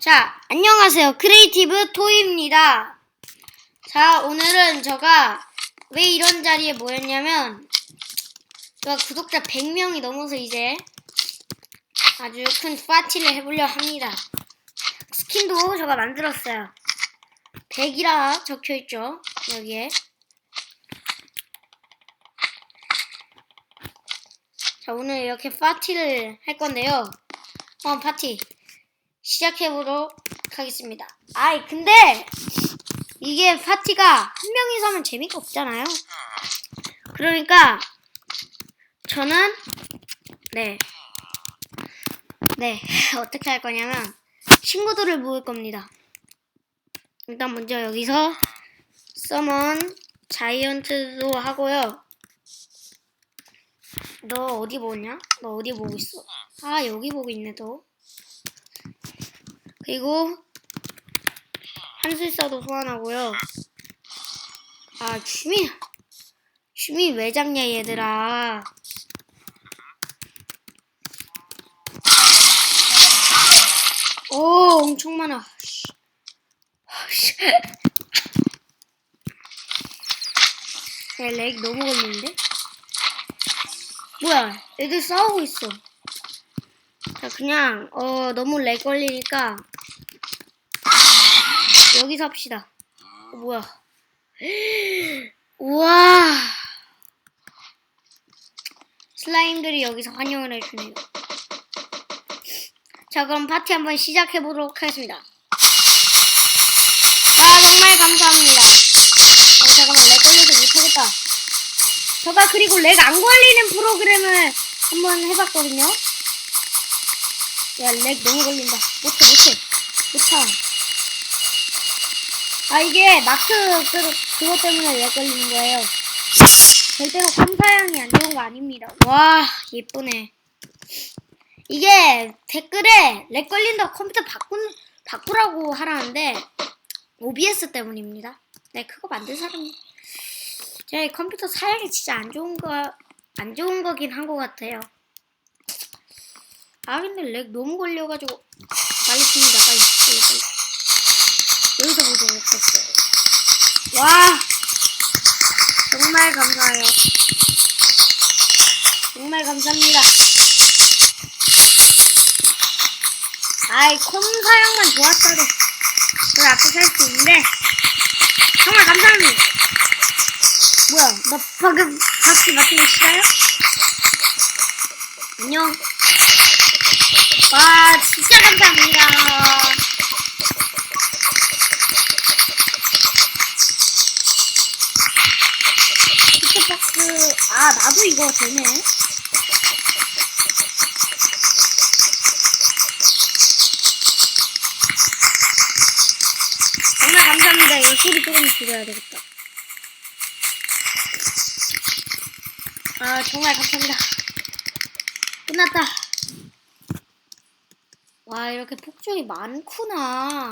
자, 안녕하세요. 크리에이티브 토이입니다. 자, 오늘은 제가 왜 이런 자리에 모였냐면, 제가 구독자 100명이 넘어서 이제 아주 큰 파티를 해보려 합니다. 스킨도 제가 만들었어요. 100이라 적혀있죠, 여기에. 자, 오늘 이렇게 파티를 할 건데요. 어, 파티. 시작해보도록 하겠습니다. 아이, 근데, 이게 파티가 한 명이서 하면 재미가 없잖아요. 그러니까, 저는, 네. 네, 어떻게 할 거냐면, 친구들을 모을 겁니다. 일단 먼저 여기서, 서먼, 자이언트도 하고요. 너 어디 보냐? 너 어디 보고 있어? 아, 여기 보고 있네, 너. 그리고 한술사도 소환하고요. 아 주민 주민 왜 잡냐 얘들아. 오 엄청 많아. 씨. 아, 씨. 야, 렉 너무 걸리는데? 뭐야 애들 싸우고 있어. 자 그냥 어 너무 렉 걸리니까 여기서 합시다. 어, 뭐야? 우와 슬라임들이 여기서 환영을 해주네요. 자 그럼 파티 한번 시작해 보도록 하겠습니다. 아 정말 감사합니다. 어, 잠깐만 렉 걸려서 못하겠다. 제가 그리고 렉 안 걸리는 프로그램을 한번 해봤거든요. 야, 렉 너무 걸린다. 못해, 못해. 못하. 아, 이게 마크, 그, 그것 때문에 렉 걸리는 거예요. 절대로 컴사양이 안 좋은 거 아닙니다. 와, 예쁘네. 이게 댓글에 렉 걸린다 컴퓨터 바꾼, 바꾸라고 하라는데, OBS 때문입니다. 네, 그거 만든 사람이. 제 컴퓨터 사양이 진짜 안 좋은 거, 안 좋은 거긴 한 것 같아요. 아 근데 렉 너무 걸려가지고 빨리 칩니다 빨리 빨리 빨리 여기서 보도록 했어요. 와! 정말 감사해요. 정말 감사합니다. 아이 콤 사양만 좋았어도 그 앞에 살 수 있는데 정말 감사합니다. 뭐야 나 방금 박수 맞히기 싫어요? 안녕. 와, 진짜 감사합니다. 아, 나도 이거 되네. 정말 감사합니다. 이거 소리 조금 줄여야 되겠다. 아, 정말 감사합니다. 끝났다. 와 이렇게 폭죽이 많구나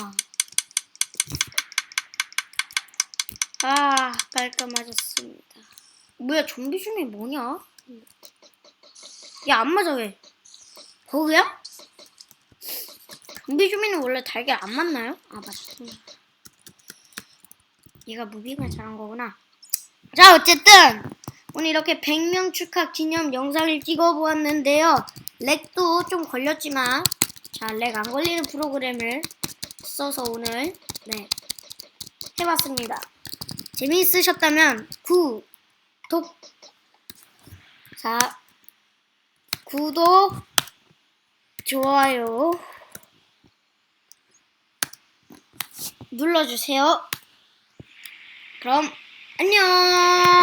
아 깔끔하셨습니다 뭐야 좀비 줌이 뭐냐 야 안 맞아 왜 거기야? 좀비 줌이는 원래 달걀 안 맞나요? 아 맞다 얘가 무빙을 잘한 거구나 자 어쨌든 오늘 이렇게 100명 축하 기념 영상을 찍어보았는데요 렉도 좀 걸렸지만 자, 렉 안 걸리는 프로그램을 써서 오늘 네 해봤습니다. 재미있으셨다면 구 독 자 구독 좋아요 눌러주세요. 그럼 안녕.